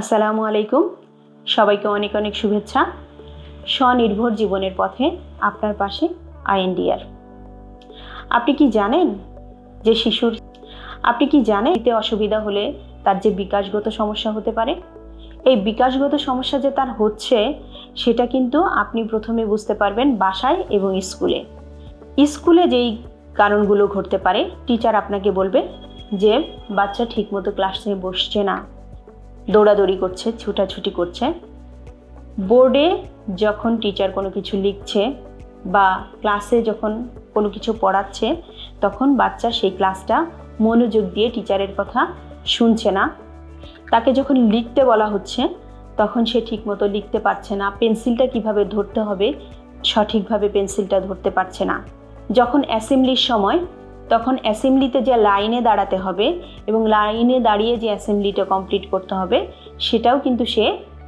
আসসালামু আলাইকুম। সবাইকে অনেক অনেক শুভেচ্ছা। স্বনির্ভর জীবনের পথে আপনার পাশে আইএনডিআর। আপনি কি জানেন যে শিশুর আপনি কি জানেন এতে অসুবিধা হলে তার যে বিকাশগত সমস্যা হতে পারে? এই বিকাশগত সমস্যা যে তার হচ্ছে, সেটা কিন্তু আপনি প্রথমে বুঝতে পারবেন বাসায় এবং স্কুলে। স্কুলে যেই কারণগুলো ঘটতে পারে, টিচার আপনাকে বলবে যে, বাচ্চা ঠিকমতো ক্লাসে বসছে না। দৌড়াদৌড়ি করছে, ছুটাছুটি করছে। বোর্ডে যখন টিচার কোনো কিছু লিখছে বা ক্লাসে যখন কোনো কিছু পড়াচ্ছে, তখন বাচ্চা সেই ক্লাসটা মনোযোগ দিয়ে টিচারের কথা শুনছে না। তাকে যখন লিখতে বলা হচ্ছে, তখন সে ঠিকমতো লিখতে পারছে না। পেন্সিলটা কীভাবে ধরতে হবে, সঠিকভাবে পেন্সিলটা ধরতে পারছে না। যখন অ্যাসেম্বলির সময় তখন অ্যাসেম্বলিতে যে লাইনে দাঁড়াতে হবে এবং লাইনে দাঁড়িয়ে যে অ্যাসেম্বলিটা কমপ্লিট করতে হবে, সেটাও কিন্তু সে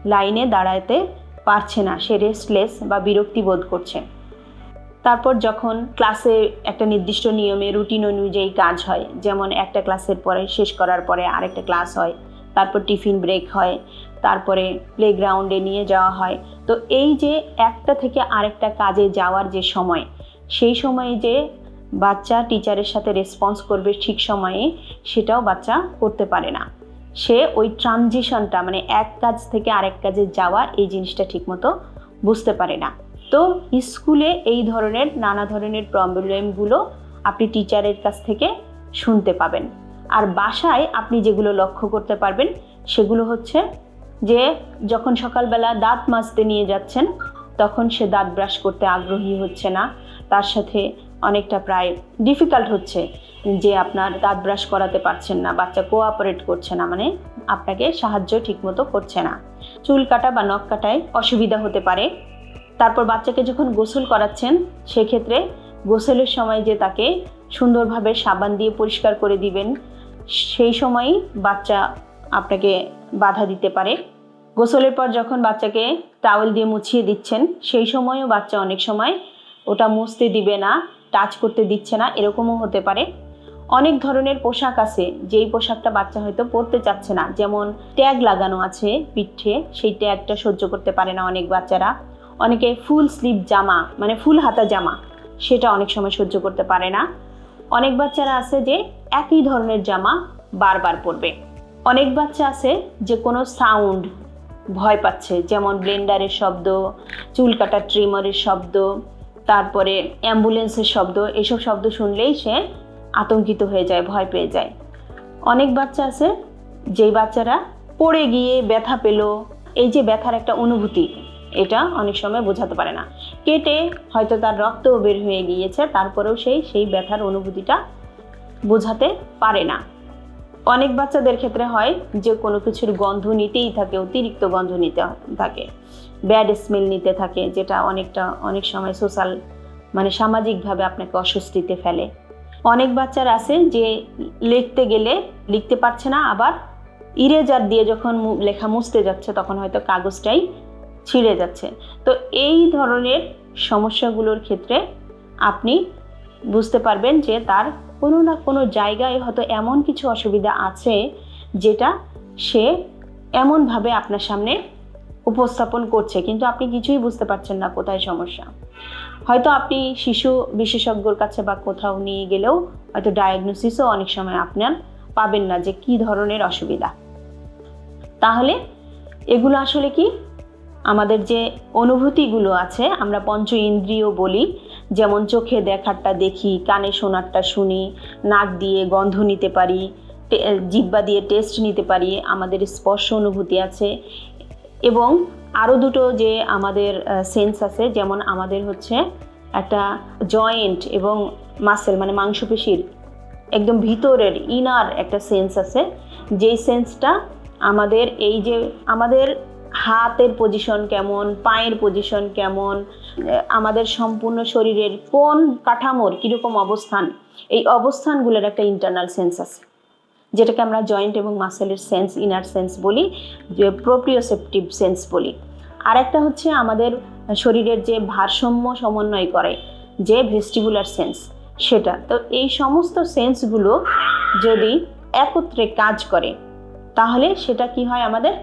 লাইনে দাঁড়াতে পারছে না। সে রেস্টলেস বা বিরক্তি বোধ করছে। তারপর যখন ক্লাসে একটা নির্দিষ্ট নিয়মে রুটিন অনুযায়ী কাজ হয়, যেমন একটা ক্লাসের পরে শেষ করার পরে আরেকটা ক্লাস হয়, তারপর টিফিন ব্রেক হয়, তারপরে প্লেগ্রাউন্ডে নিয়ে যাওয়া হয়, তো এই যে একটা থেকে আরেকটা কাজে যাওয়ার যে সময়, সেই সময়ে যে বাচ্চা টিচারের সাথে রেসপন্স করবে ঠিক সময়ে, সেটাও বাচ্চা করতে পারে না। সে ওই ট্রানজিশনটা মানে এক কাজ থেকে আরেক কাজে যাওয়া, এই জিনিসটা ঠিকমতো বুঝতে পারে না। তো স্কুলে এই ধরনের নানা ধরনের প্রবলেমগুলো আপনি টিচারের কাছ থেকে শুনতে পাবেন। আর বাসায় আপনি যেগুলো লক্ষ্য করতে পারবেন, সেগুলো হচ্ছে যে যখন সকালবেলা দাঁত মাজতে নিয়ে যাচ্ছেন, তখন সে দাঁত ব্রাশ করতে আগ্রহী হচ্ছে না। তার সাথে অনেকটা প্রায় ডিফিকাল্ট হচ্ছে যে আপনার দাঁত ব্রাশ করাতে পারছেন না, বাচ্চা কোঅপারেট করছে না মানে আপনাকে সাহায্য ঠিকমতো করছে না। চুল কাটা বা নখ কাটায় অসুবিধা হতে পারে। তারপর বাচ্চাকে যখন গোসল করাচ্ছেন, সেক্ষেত্রে গোসলের সময় যে তাকে সুন্দরভাবে সাবান দিয়ে পরিষ্কার করে দিবেন, সেই সময়ই বাচ্চা আপনাকে বাধা দিতে পারে। গোসলের পর যখন বাচ্চাকে টাওয়েল দিয়ে মুছিয়ে দিচ্ছেন, সেই সময়ও বাচ্চা অনেক সময় ওটা মুছতে দিবে না। টাচ করতে দিচ্ছে না, এরকমও হতে পারে। অনেক ধরনের পোশাক আছে, যেই পোশাকটা বাচ্চা হয়তো পরতে চাচ্ছে না। যেমন ট্যাগ লাগানো আছে পিঠে, সেই ট্যাগটা সহ্য করতে পারে না অনেক বাচ্চারা। অনেকে ফুল স্লিভ জামা মানে ফুল হাতা জামা, সেটা অনেক সময় সহ্য করতে পারে না। অনেক বাচ্চারা আছে যে একই ধরনের জামা বারবার পরবে। অনেক বাচ্চা আছে যে কোনো সাউন্ড ভয় পাচ্ছে, যেমন ব্লেন্ডারের শব্দ, চুল কাটার ট্রিমারের শব্দ তারপরে অ্যাম্বুলেন্সের শব্দ, এসব শব্দ শুনলেই সে আতঙ্কিত হয়ে যায়, ভয় পেয়ে যায়। অনেক বাচ্চা আছে, যেই বাচ্চারা পড়ে গিয়ে ব্যথা পেল। এই যে ব্যথার একটা অনুভূতি, এটা অনেক সময় বোঝাতে পারে না। কেটে হয়তো তার রক্তও বের হয়ে গিয়েছে, তারপরেও সেই সেই ব্যথার অনুভূতিটা বোঝাতে পারে না। অনেক বাচ্চাদের ক্ষেত্রে হয় যে কোনো কিছুর গন্ধ নিতেই থাকে, অতিরিক্ত গন্ধ নিতে থাকে ব্যাড স্মেল নিতে থাকে, যেটা অনেকটা, অনেক সময় সোশ্যাল মানে সামাজিকভাবে আপনাকে অস্বস্তিতে ফেলে। অনেক বাচ্চার আছে যে লিখতে গেলে লিখতে পারছে না, আবার ইরেজার দিয়ে যখন লেখা মুছতে যাচ্ছে, তখন হয়তো কাগজটাই ছিঁড়ে যাচ্ছে। তো এই ধরনের সমস্যাগুলোর ক্ষেত্রে আপনি বুঝতে পারবেন যে তার কোনো না কোনো জায়গায় হয়তো এমন কিছু অসুবিধা আছে যেটা সে এমনভাবে আপনার সামনে উপস্থাপন করছে, কিন্তু আপনি কিছুই বুঝতে পারছেন না কোথায় সমস্যা। হয়তো আপনি শিশু বিশেষজ্ঞর কাছে বা কোথাও নিয়ে গেলেও হয়তো ডায়াগনোসিসও অনেক সময় আপনার পাবেন না যে কি ধরনের অসুবিধা। তাহলে এগুলো আসলে কি? আমাদের যে অনুভূতিগুলো আছে, আমরা পঞ্চ ইন্দ্রিয় বলি যেমন চোখে দেখারটা দেখি, কানে শোনারটা শুনি, নাক দিয়ে গন্ধ নিতে পারি জিব্বা দিয়ে টেস্ট নিতে পারি, আমাদের স্পর্শ অনুভূতি আছে। এবং আরও দুটো যে আমাদের সেন্স আছে, যেমন আমাদের হচ্ছে একটা জয়েন্ট এবং মাসেল মানে মাংসপেশির একদম ভিতরের ইনার একটা সেন্স আছে। যেই সেন্সটা আমাদের এই যে, আমাদের হাতের পজিশন কেমন, পায়ের পজিশন কেমন আমাদের সম্পূর্ণ শরীরের কোন কাঠামোর কীরকম অবস্থান, এই অবস্থানগুলোর একটা ইন্টারনাল সেন্স আছে। যেটাকে আমরা জয়েন্ট এবং মাসেলের সেন্স ইনার সেন্স বলি, যে প্রোপ্রিওসেপটিভ সেন্স বলি। আর একটা হচ্ছে আমাদের শরীরের যে ভারসাম্য সমন্বয় করে, যে ভেস্টিবুলার সেন্স সেটা। তো এই সমস্ত সেন্সগুলো যদি একত্রে কাজ করে, তাহলে সেটা কি হয় আমাদের?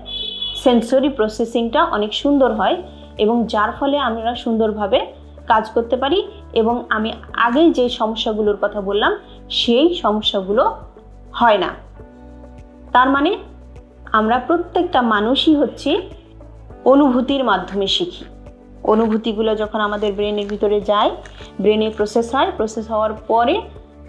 সেন্সরি প্রসেসিংটা অনেক সুন্দর হয় এবং যার ফলে আমরা সুন্দরভাবে কাজ করতে পারি এবং আমি আগে যে সমস্যাগুলোর কথা বললাম, সেই সমস্যাগুলো হয় না। তার মানে আমরা প্রত্যেকটা মানুষই হচ্ছে অনুভূতির মাধ্যমে শিখি। অনুভূতিগুলো যখন আমাদের ব্রেনের ভিতরে যায় ব্রেনে প্রসেস হয় প্রসেস হওয়ার পরে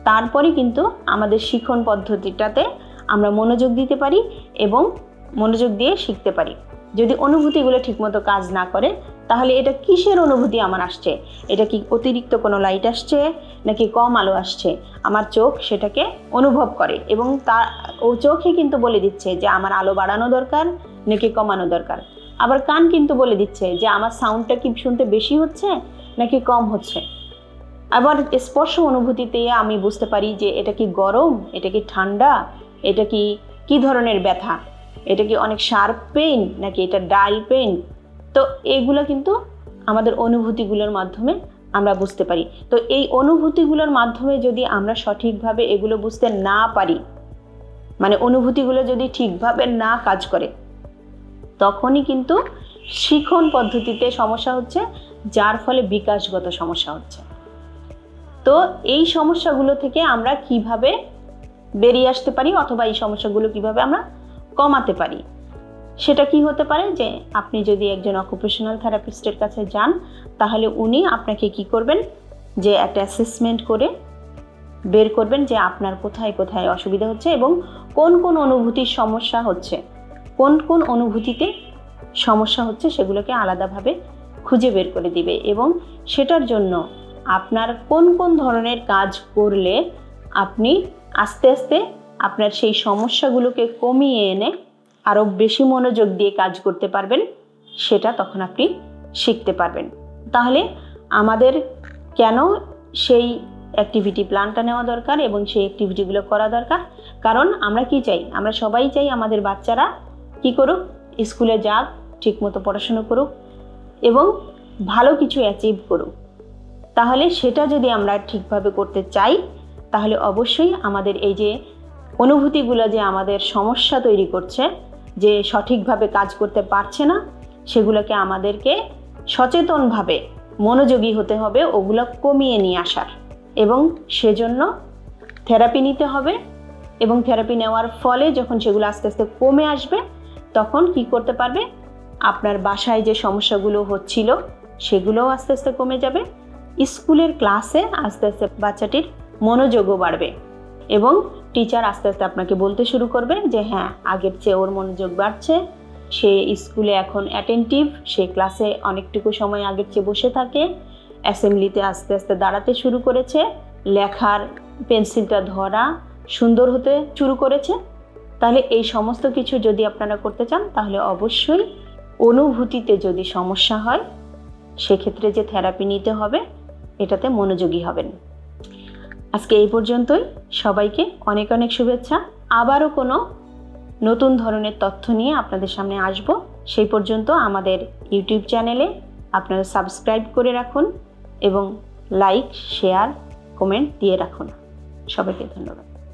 তারপরে কিন্তু আমাদের শিখন পদ্ধতিটাতে আমরা মনোযোগ দিতে পারি এবং মনোযোগ দিয়ে শিখতে পারি। যদি অনুভূতিগুলো ঠিকমতো কাজ না করে, তাহলে এটা কিসের অনুভূতি আমার আসছে? এটা কি অতিরিক্ত কোনো লাইট আসছে, নাকি কম আলো আসছে? আমার চোখ সেটাকে অনুভব করে এবং তা, ও চোখে কিন্তু বলে দিচ্ছে যে আমার আলো বাড়ানো দরকার, নাকি কমানো দরকার। আবার কান কিন্তু বলে দিচ্ছে যে আমার সাউন্ডটা কি শুনতে বেশি হচ্ছে, নাকি কম হচ্ছে? আবার স্পর্শ অনুভূতিতে আমি বুঝতে পারি যে এটা কি গরম, এটা কি ঠান্ডা, এটা কি কি ধরনের ব্যথা? এটা কি অনেক শার্প পেইন নাকি এটা ডাল পেইন তো এগুলো কিন্তু আমাদের অনুভূতিগুলোর মাধ্যমে আমরা বুঝতে পারি। তো এই অনুভূতিগুলোর মাধ্যমে যদি আমরা সঠিকভাবে এগুলো বুঝতে না পারি মানে অনুভূতিগুলো যদি ঠিকভাবে না কাজ করে, তখনই কিন্তু শিখন পদ্ধতিতে সমস্যা হচ্ছে, যার ফলে বিকাশগত সমস্যা হচ্ছে। তো এই সমস্যাগুলো থেকে আমরা কীভাবে বেরিয়ে আসতে পারি, অথবা এই সমস্যাগুলো কীভাবে আমরা কমাতে পারি। সেটা কি হতে পারে যে আপনি যদি একজন অকুপেশনাল থেরাপিস্টের কাছে যান, তাহলে উনি আপনাকে কি করবেন? যে একটা অ্যাসেসমেন্ট করে বের করবেন যে আপনার কোথায় কোথায় অসুবিধা হচ্ছে এবং কোন কোন অনুভূতির সমস্যা হচ্ছে। কোন কোন অনুভূতিতে সমস্যা হচ্ছে সেগুলোকে আলাদাভাবে খুঁজে বের করে দিবে এবং সেটার জন্য আপনার কোন কোন ধরনের কাজ করলে আপনি আস্তে আস্তে আপনার সেই সমস্যাগুলোকে কমিয়ে এনে আরও বেশি মনোযোগ দিয়ে কাজ করতে পারবেন, সেটা তখন আপনি শিখতে পারবেন। তাহলে আমাদের কেন সেই অ্যাক্টিভিটি প্ল্যানটা নেওয়া দরকার এবং সেই অ্যাক্টিভিটিগুলো করা দরকার? কারণ আমরা কি চাই? আমরা সবাই চাই আমাদের বাচ্চারা কি করুক, স্কুলে যাক, ঠিকমতো পড়াশুনো করুক এবং ভালো কিছু অ্যাচিভ করুক। তাহলে সেটা যদি আমরা ঠিকভাবে করতে চাই, তাহলে অবশ্যই আমাদের এই যে অনুভূতিগুলো যে আমাদের সমস্যা তৈরি করছে, যে সঠিকভাবে কাজ করতে পারছে না, সেগুলোকে আমাদেরকে সচেতনভাবে মনোযোগী হতে হবে, ওগুলো কমিয়ে নিয়ে আসার। এবং সেজন্য থেরাপি নিতে হবে এবং থেরাপি নেওয়ার ফলে যখন সেগুলো আস্তে আস্তে কমে আসবে, তখন কি করতে পারবে? আপনার বাসায় যে সমস্যাগুলো হচ্ছিল, সেগুলোও আস্তে আস্তে কমে যাবে। স্কুলের ক্লাসে আস্তে আস্তে বাচ্চাটির মনোযোগও বাড়বে এবং টিচার আস্তে আস্তে আপনাকে বলতে শুরু করবে যে হ্যাঁ আগের চেয়ে ওর মনোযোগ বাড়ছে। সে স্কুলে এখন অ্যাটেন্টিভ সে ক্লাসে অনেকটুকু সময় আগের চেয়ে বসে থাকে। অ্যাসেম্বলিতে আস্তে আস্তে দাঁড়াতে শুরু করেছে। লেখার পেন্সিলটা ধরা সুন্দর হতে শুরু করেছে। তাহলে এই সমস্ত কিছু যদি আপনারা করতে চান, তাহলে অবশ্যই অনুভূতিতে যদি সমস্যা হয়, সেক্ষেত্রে যে থেরাপি নিতে হবে, এটাতে মনোযোগী হবেন। আজকে এই পর্যন্তই। সবাইকে অনেক অনেক শুভেচ্ছা। আবারও কোনো নতুন ধরনের তথ্য নিয়ে আপনাদের সামনে আসব। সেই পর্যন্ত আমাদের ইউটিউব চ্যানেলে আপনারা সাবস্ক্রাইব করে রাখুন এবং লাইক, শেয়ার, কমেন্ট দিয়ে রাখুন। সবাইকে ধন্যবাদ।